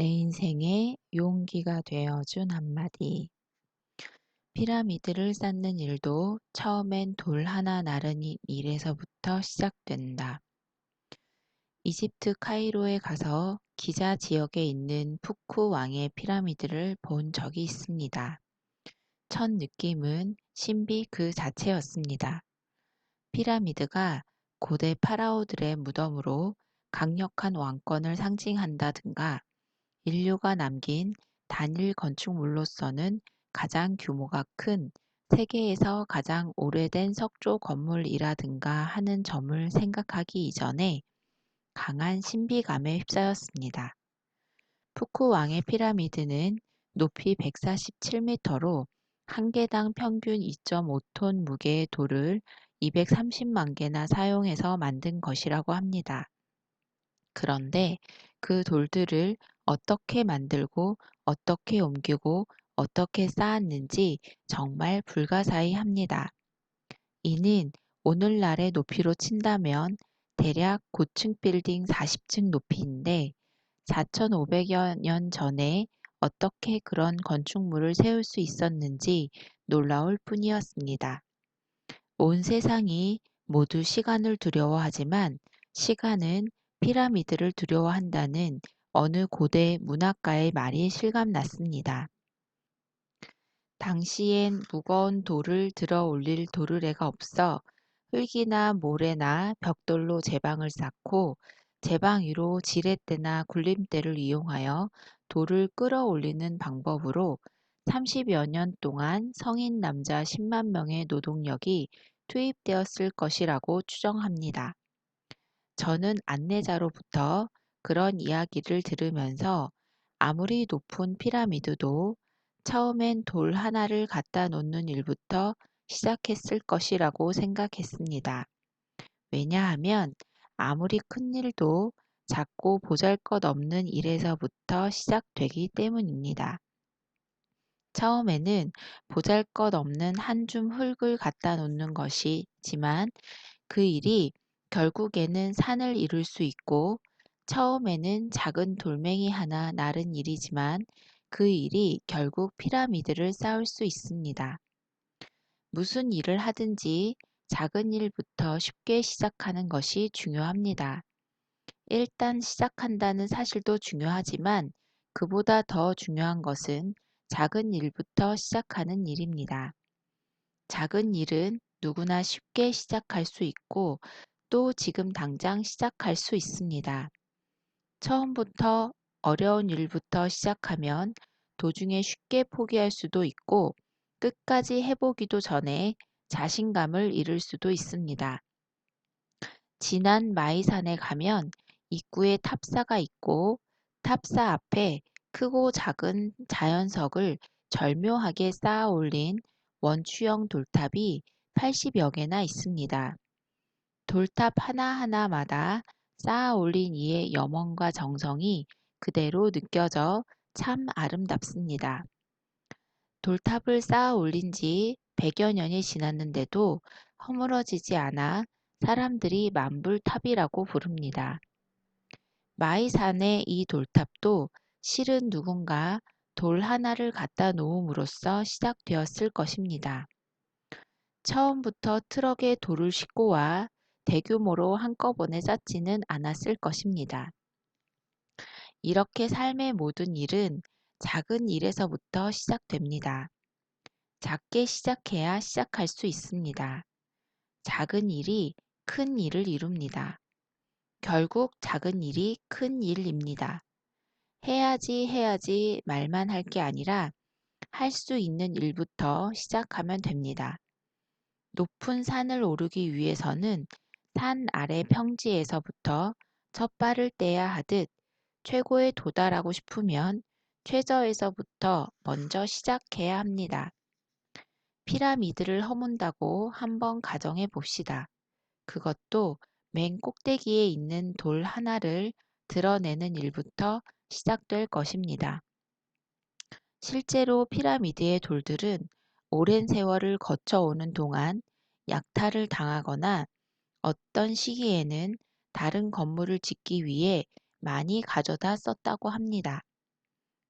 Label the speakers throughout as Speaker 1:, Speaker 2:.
Speaker 1: 내 인생의 용기가 되어준 한마디. 피라미드를 쌓는 일도 처음엔 돌 하나 나르는 일에서부터 시작된다. 이집트 카이로에 가서 기자 지역에 있는 푸쿠 왕의 피라미드를 본 적이 있습니다. 첫 느낌은 신비 그 자체였습니다. 피라미드가 고대 파라오들의 무덤으로 강력한 왕권을 상징한다든가 인류가 남긴 단일 건축물로서는 가장 규모가 큰 세계에서 가장 오래된 석조 건물이라든가 하는 점을 생각하기 이전에 강한 신비감에 휩싸였습니다. 푸쿠 왕의 피라미드는 높이 147m로 한 개당 평균 2.5톤 무게의 돌을 230만 개나 사용해서 만든 것이라고 합니다. 그런데 그 돌들을 어떻게 만들고 어떻게 옮기고 어떻게 쌓았는지 정말 불가사의합니다. 이는 오늘날의 높이로 친다면 대략 고층 빌딩 40층 높이인데 4,500여 년 전에 어떻게 그런 건축물을 세울 수 있었는지 놀라울 뿐이었습니다. 온 세상이 모두 시간을 두려워하지만 시간은 피라미드를 두려워한다는 어느 고대 문학가의 말이 실감났습니다. 당시엔 무거운 돌을 들어 올릴 도르래가 없어 흙이나 모래나 벽돌로 제방을 쌓고 제방 위로 지렛대나 굴림대를 이용하여 돌을 끌어올리는 방법으로 30여 년 동안 성인 남자 10만 명의 노동력이 투입되었을 것이라고 추정합니다. 저는 안내자로부터 그런 이야기를 들으면서 아무리 높은 피라미드도 처음엔 돌 하나를 갖다 놓는 일부터 시작했을 것이라고 생각했습니다. 왜냐하면 아무리 큰 일도 작고 보잘 것 없는 일에서부터 시작되기 때문입니다. 처음에는 보잘 것 없는 한 줌 흙을 갖다 놓는 것이지만 그 일이 결국에는 산을 이룰 수 있고 처음에는 작은 돌멩이 하나 나른 일이지만 그 일이 결국 피라미드를 쌓을 수 있습니다. 무슨 일을 하든지 작은 일부터 쉽게 시작하는 것이 중요합니다. 일단 시작한다는 사실도 중요하지만 그보다 더 중요한 것은 작은 일부터 시작하는 일입니다. 작은 일은 누구나 쉽게 시작할 수 있고 또 지금 당장 시작할 수 있습니다. 처음부터 어려운 일부터 시작하면 도중에 쉽게 포기할 수도 있고 끝까지 해보기도 전에 자신감을 잃을 수도 있습니다. 지난 마이산에 가면 입구에 탑사가 있고 탑사 앞에 크고 작은 자연석을 절묘하게 쌓아 올린 원추형 돌탑이 80여 개나 있습니다. 돌탑 하나하나마다 쌓아 올린 이의 염원과 정성이 그대로 느껴져 참 아름답습니다. 돌탑을 쌓아 올린 지 100여 년이 지났는데도 허물어지지 않아 사람들이 만불탑이라고 부릅니다. 마이산의 이 돌탑도 실은 누군가 돌 하나를 갖다 놓음으로써 시작되었을 것입니다. 처음부터 트럭에 돌을 싣고 와 대규모로 한꺼번에 쌓지는 않았을 것입니다. 이렇게 삶의 모든 일은 작은 일에서부터 시작됩니다. 작게 시작해야 시작할 수 있습니다. 작은 일이 큰 일을 이룹니다. 결국 작은 일이 큰 일입니다. 해야지 해야지 말만 할 게 아니라 할 수 있는 일부터 시작하면 됩니다. 높은 산을 오르기 위해서는 산 아래 평지에서부터 첫 발을 떼야 하듯 최고에 도달하고 싶으면 최저에서부터 먼저 시작해야 합니다. 피라미드를 허문다고 한번 가정해 봅시다. 그것도 맨 꼭대기에 있는 돌 하나를 드러내는 일부터 시작될 것입니다. 실제로 피라미드의 돌들은 오랜 세월을 거쳐오는 동안 약탈을 당하거나 어떤 시기에는 다른 건물을 짓기 위해 많이 가져다 썼다고 합니다.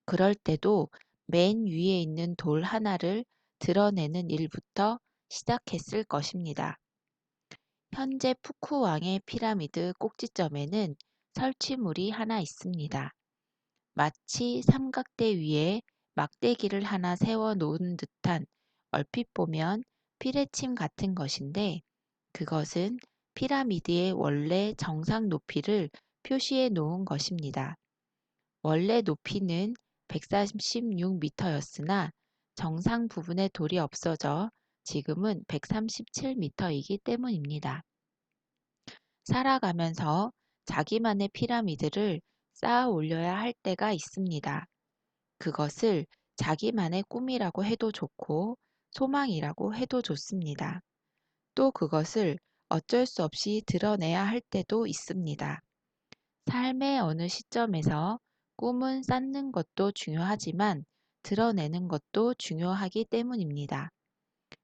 Speaker 1: 그럴 때도 맨 위에 있는 돌 하나를 드러내는 일부터 시작했을 것입니다. 현재 푸쿠 왕의 피라미드 꼭지점에는 설치물이 하나 있습니다. 마치 삼각대 위에 막대기를 하나 세워 놓은 듯한 얼핏 보면 피레침 같은 것인데 그것은 피라미드의 원래 정상 높이를 표시해 놓은 것입니다. 원래 높이는 146m였으나 정상 부분에 돌이 없어져 지금은 137m이기 때문입니다. 살아가면서 자기만의 피라미드를 쌓아 올려야 할 때가 있습니다. 그것을 자기만의 꿈이라고 해도 좋고 소망이라고 해도 좋습니다. 또 그것을 어쩔 수 없이 드러내야 할 때도 있습니다. 삶의 어느 시점에서 꿈은 쌓는 것도 중요하지만 드러내는 것도 중요하기 때문입니다.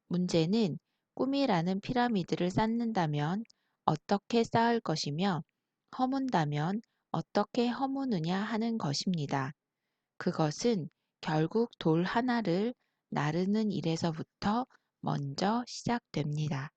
Speaker 1: 문제는 꿈이라는 피라미드를 쌓는다면 어떻게 쌓을 것이며 허문다면 어떻게 허무느냐 하는 것입니다. 그것은 결국 돌 하나를 나르는 일에서부터 먼저 시작됩니다.